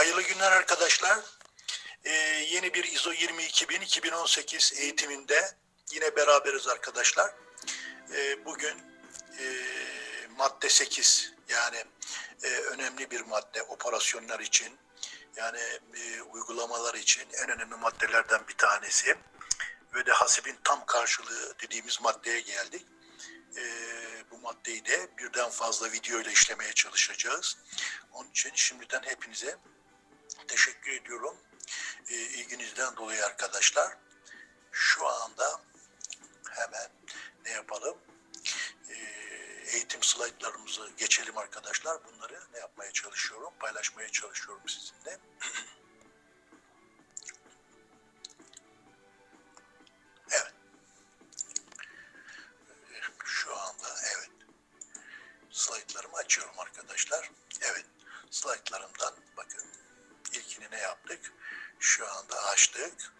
Hayırlı günler arkadaşlar. Ee, yeni bir ISO 22000 2018 eğitiminde yine beraberiz arkadaşlar. Ee, bugün e, madde 8 yani e, önemli bir madde operasyonlar için yani e, uygulamalar için en önemli maddelerden bir tanesi ve de hasibin tam karşılığı dediğimiz maddeye geldik. Ee, bu maddeyi de birden fazla video ile işlemeye çalışacağız. Onun için şimdiden hepinize teşekkür ediyorum. Ee, ilginizden dolayı arkadaşlar. Şu anda hemen ne yapalım? Ee, eğitim slaytlarımızı geçelim arkadaşlar. Bunları ne yapmaya çalışıyorum? Paylaşmaya çalışıyorum sizinle. Ne yaptık? Şu anda açtık.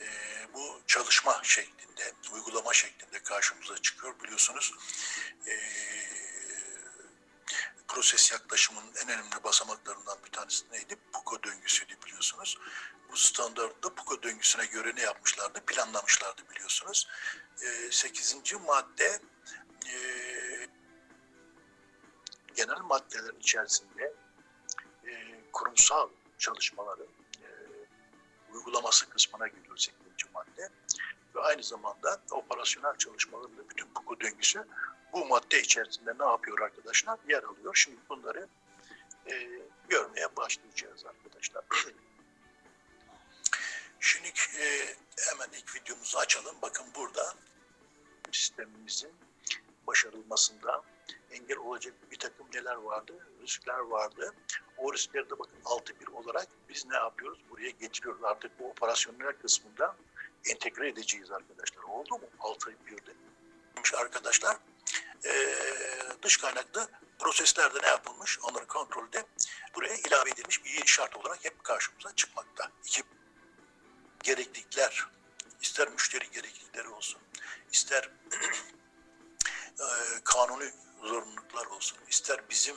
Ee, bu çalışma şeklinde, uygulama şeklinde karşımıza çıkıyor biliyorsunuz. Ee, proses yaklaşımının en önemli basamaklarından bir tanesi neydi? PUKO döngüsüydü biliyorsunuz. Bu standartta PUKO döngüsüne göre ne yapmışlardı? Planlamışlardı biliyorsunuz. Ee, sekizinci madde e, genel maddelerin içerisinde e, kurumsal çalışmaların e, uygulaması kısmına giriyor 8. madde. Ve aynı zamanda operasyonel çalışmaların da bütün PUKO döngüsü bu madde içerisinde ne yapıyor arkadaşlar? Yer alıyor. Şimdi bunları e, görmeye başlayacağız arkadaşlar. Şimdi e, hemen ilk videomuzu açalım. Bakın burada sistemimizin başarılmasında engel olacak bir takım neler vardı? Riskler vardı. O de bakın 6.1 olarak biz ne yapıyoruz? Buraya getiriyoruz. Artık bu operasyonel kısmında entegre edeceğiz arkadaşlar. Oldu mu? 6.1'de. Arkadaşlar ee, dış kaynaklı proseslerde ne yapılmış? Onların kontrolü de buraya ilave edilmiş bir yeni şart olarak hep karşımıza çıkmakta. İki gereklilikler, ister müşteri gereklilikleri olsun, ister e, kanuni zorunluluklar olsun, ister bizim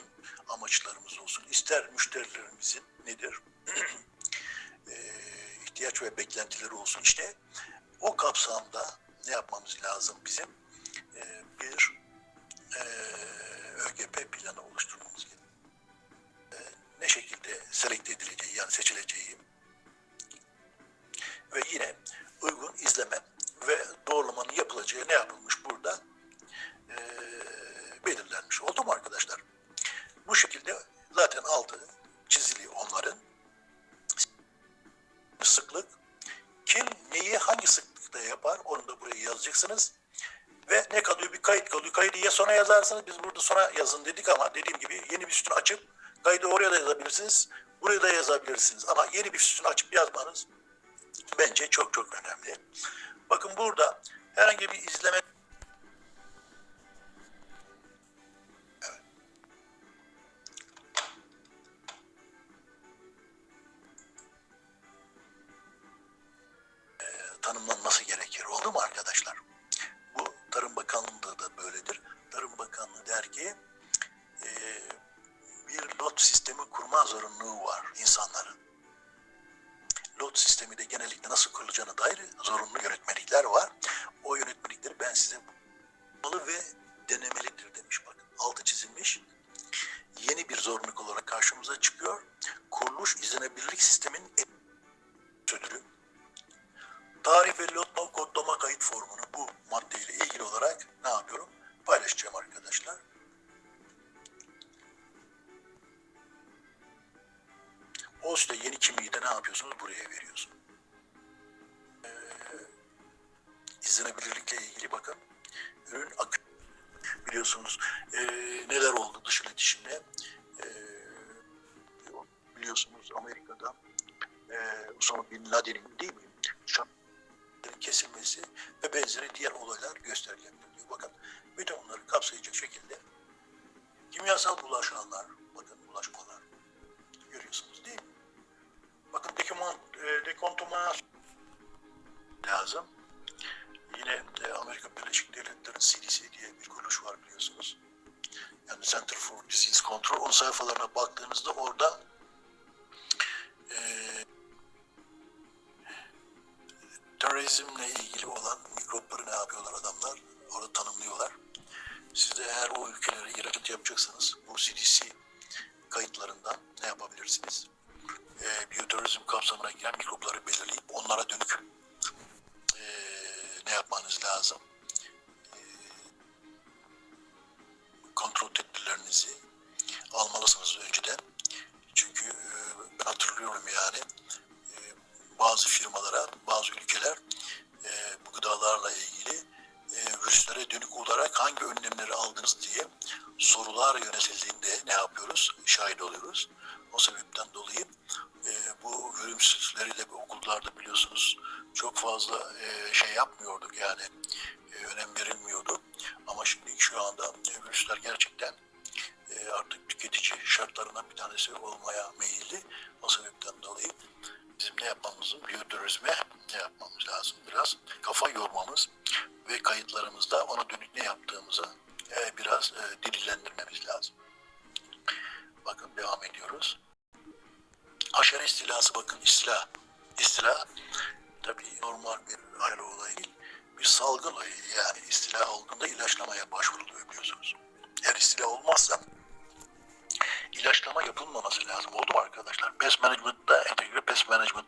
amaçlarımız olsun, ister müşterilerimizin nedir? e, ihtiyaç ve beklentileri olsun. İşte o kapsamda ne yapmamız lazım bizim? E, bir e, ÖGP planı oluşturmamız gerekiyor. E, ne şekilde selekte edileceği yani seçileceği ve yine uygun izleme ve doğrulamanın yapılacağı ne yapılmış burada? E, belirlenmiş. Oldu mu neyi hangi sıklıkta yapar onu da buraya yazacaksınız. Ve ne kalıyor? Bir kayıt kalıyor. Kaydı ya sona yazarsınız. Biz burada sona yazın dedik ama dediğim gibi yeni bir sütun açıp kaydı oraya da yazabilirsiniz. Buraya da yazabilirsiniz. Ama yeni bir sütun açıp yazmanız bence çok çok önemli. Bakın burada herhangi bir izleme lot sistemi kurma zorunluluğu var insanların. Lot sistemi de genellikle nasıl kurulacağına dair zorunlu yönetmelikler var. O yönetmelikleri ben size bulmalı ve denemelidir demiş bakın. Altı çizilmiş. Yeni bir zorunluluk olarak karşımıza çıkıyor. Kuruluş izlenebilirlik sisteminin ödülü tarih ve lot no kodlama kayıt formunu bu maddeyle ilgili olarak ne yapıyorum? Paylaşacağım arkadaşlar. O üstte yeni kimliği de ne yapıyorsunuz? Buraya veriyorsun. Ee, izlenebilirlikle ilgili bakın. Ürün akı biliyorsunuz ee, neler oldu dış iletişimde. Ee, biliyorsunuz Amerika'da ee, Osama Bin Laden'in değil mi? Şu kesilmesi ve benzeri diğer olaylar gösterilebilir diyor. Bakın bütün bunları kapsayacak şekilde kimyasal bulaşanlar, bakın bulaşmalar görüyorsunuz değil mi? bir kontumaya lazım. Yine de Amerika Birleşik Devletleri CDC diye bir kuruluş var biliyorsunuz. Yani Center for Disease Control. Onun sayfalarına baktığınızda orada e, terörizmle ilgili olan mikropları ne yapıyorlar adamlar? Orada tanımlıyorlar. Siz de eğer o ülkelere ihracat yapacaksanız bu CDC kayıtlarından ne yapabilirsiniz? Hatırlıyorum yani e, bazı firmalara, bazı ülkeler e, bu gıdalarla ilgili e, virüslere dönük olarak hangi önlemleri aldınız diye sorular yönetildiğinde ne yapıyoruz? Şahit oluyoruz. O sebepten dolayı e, bu de okullarda biliyorsunuz çok fazla e, şey yapmıyorduk yani e, önem verilmiyordu. Ama şimdi şu anda e, virüsler gerçekten tüketici şartlarından bir tanesi olmaya meyilli. O sebepten dolayı bizim ne yapmamız lazım? Biyoturizme ne yapmamız lazım? Biraz kafa yormamız ve kayıtlarımızda ona dönük ne yaptığımızı e, biraz e, dillendirmemiz lazım. Bakın devam ediyoruz. Haşere istilası bakın istila. İstila tabii normal bir ayrı olay değil. Bir salgın yani istila olduğunda ilaçlama ilaçlama yapılmaması lazım. Oldu mu arkadaşlar? Pest management'da entegre pest management